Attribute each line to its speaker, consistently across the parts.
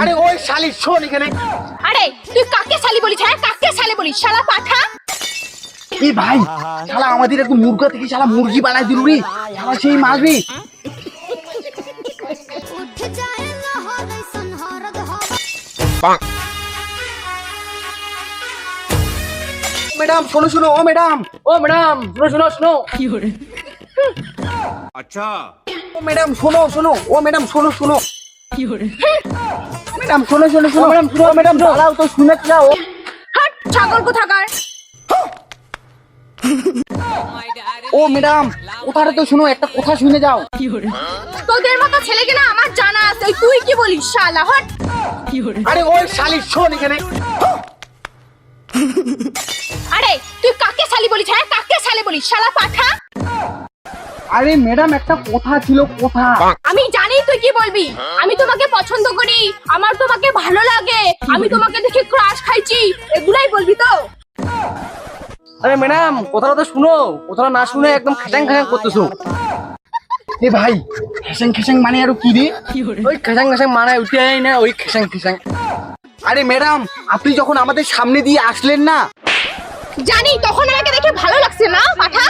Speaker 1: আরে ওই শালি শোন এখানে।
Speaker 2: আরে তুই কাকে শালি বলিস হ্যাঁ? কাকে শালি বলিস? শালা পাঠা।
Speaker 1: এই ভাই শালা আমাদের একটু মুরগা থেকে শালা মুরগি বানাই দিল রে শালা সেই মারবি ম্যাডাম শোনো শোনো ও ম্যাডাম।
Speaker 3: ও ম্যাডাম শোনো শোনো শোনো।
Speaker 1: ও ম্যাডাম শোনো শোনো। ও ম্যাডাম শোনো শোনো। ম্যাডাম শোনো শোনো শোনো। ম্যাডাম শোনো ম্যাডাম দাঁড়াও তো শুনে যাও।
Speaker 2: হাট ছাগল কোথাকার?
Speaker 1: ও ম্যাডাম তো শোনো একটা কথা শুনে যাও।
Speaker 2: তোদের মতো ছেলেকে না আমার জানা আছে। তুই কি বলিস শালা হট?
Speaker 1: আরে ওই শালি শোন এখানে।
Speaker 2: আরে তুই কাকে শালি বলিস হ্যাঁ? কাকে শালি বলিস শালা পাঠা?
Speaker 1: আরে ম্যাডাম একটা কথা ছিল কথা।
Speaker 2: আমি জানি তুই কি বলবি? আমি তোমাকে পছন্দ করি। আমার তোমাকে ভালো লাগে। আমি তোমাকে দেখে ক্রাশ খাইছি। এগুলাই বলবি তো?
Speaker 3: আরে ম্যাডাম কথাটা তো শুনো। কথাটা না শুনে একদম করতেছো।
Speaker 1: এ ভাই খেসেং খেসেং মানে আরও কি রে?
Speaker 3: ওই খেসাং খেসাং মানে উঠে না ওই খেসাং খেসাং।
Speaker 1: আরে ম্যাডাম আপনি যখন আমাদের সামনে দিয়ে আসলেন না?
Speaker 2: জানি তখন আমাকে দেখে ভালো লাগছে না পাঠা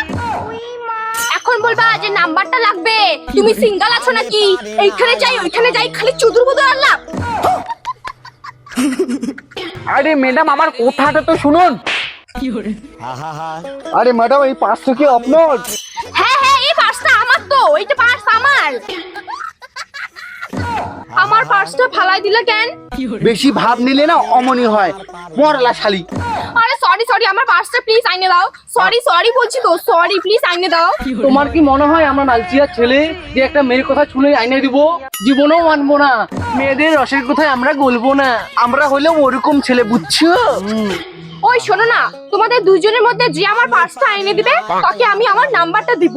Speaker 2: এখন বলবা যে নাম্বারটা লাগবে? তুমি সিঙ্গেল আছো নাকি? এইখানে যাই ওইখানে যাই খালি চুদুর বুদুর আল্লাহ
Speaker 1: আরে ম্যাডাম আমার কথাটা তো শুনুন। আরে ম্যাডাম এই পাঁচশো কি আপনার?
Speaker 2: হ্যাঁ হ্যাঁ এই পার্সটা আমার তো এইটা পার্স আমার। আমার পার্সটা ফালাই দিলে কেন?
Speaker 1: বেশি ভাব নিলে না অমনি হয়। মরলা শালি।
Speaker 2: সরি সরি আমার পার্সটা প্লিজ আইনে দাও। সরি সরি বলছি তো। সরি প্লিজ আইনে দাও।
Speaker 3: তোমার কি মনে হয় আমরা নালচিয়ার ছেলে যে একটা মেয়ের কথা শুনে আইনে দিব? জীবনেও মানবো না। মেয়েদের রসের কথায় আমরা গলবো না।
Speaker 1: আমরা হলেও ওরকম ছেলে বুঝছ?
Speaker 2: ওই শোনো না তোমাদের দুইজনের মধ্যে যে আমার পার্সটা এনে দিবে তাকে আমি আমার নাম্বারটা দিব।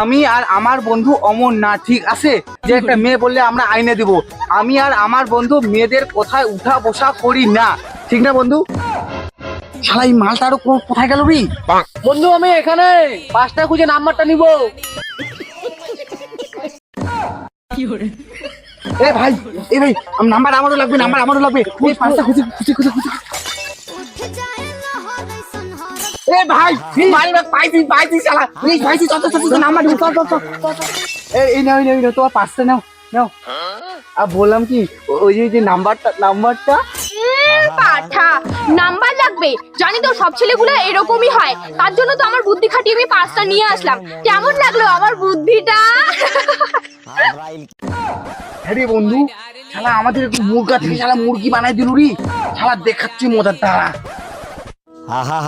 Speaker 1: আমি আর আমার বন্ধু অমন না ঠিক আছে? যে একটা মেয়ে বললে আমরা আইনে দিব। আমি আর আমার বন্ধু মেয়েদের কোথায় উঠা বসা করি না। ঠিক না বন্ধু? শালা এই মালটা আরও কো- কোথায় গেল রে?
Speaker 3: বন্ধু আমি এখানে। পাঁচটা খুঁজে নাম্বারটা নিব।
Speaker 1: এ ভাই এ ভাই নাম্বার আমারও লাগবে নাম্বার আমারও লাগবে। এই পাঁচটা খুঁজে খুঁজে খুঁজে খুঁজে।
Speaker 4: উঠে যায় লহরে সনহরদ
Speaker 1: এ ভাই মারি ভাই পাইছি পাইছি শালা। এই পাইছি চল চল চল নাম্বার দিব চল চল চল চল, চল। এই এই নাও এই নাও এই নাও তোমার পাঁচটা নাও নাও। আর বললাম কি ওই যে- যে নাম্বারটা নাম্বারটা?
Speaker 2: পাঠা নাম্বার লাগবে জানি তো সব ছেলেগুলো এরকমই হয়। তার জন্য তো আমার বুদ্ধি খাটিয়ে আমি পাঁচটা নিয়ে আসলাম। কেমন লাগল আমার বুদ্ধিটা?
Speaker 1: হ্যাঁ বন্ধু শালা আমাদের একটু মুরগা থেকে শালা মুরগি বানাই দিল রে। শালা দেখাচ্ছি মজার দ্বারা।
Speaker 5: আহা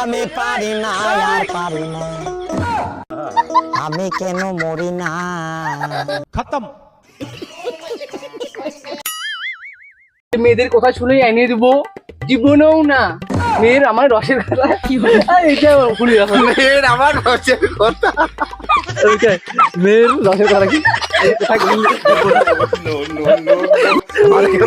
Speaker 5: আমি পারি না আর পারি না। আমি কেন মরি না?
Speaker 3: মেয়েদের কথা শুনেই আনিয়ে দেবো। জীবনেও না। মেয়ের আমার রসের কথা। এটা ভুলি রাখো
Speaker 1: মেয়ের আমার রসের কথা।
Speaker 3: মেয়ের রসের কথা কি?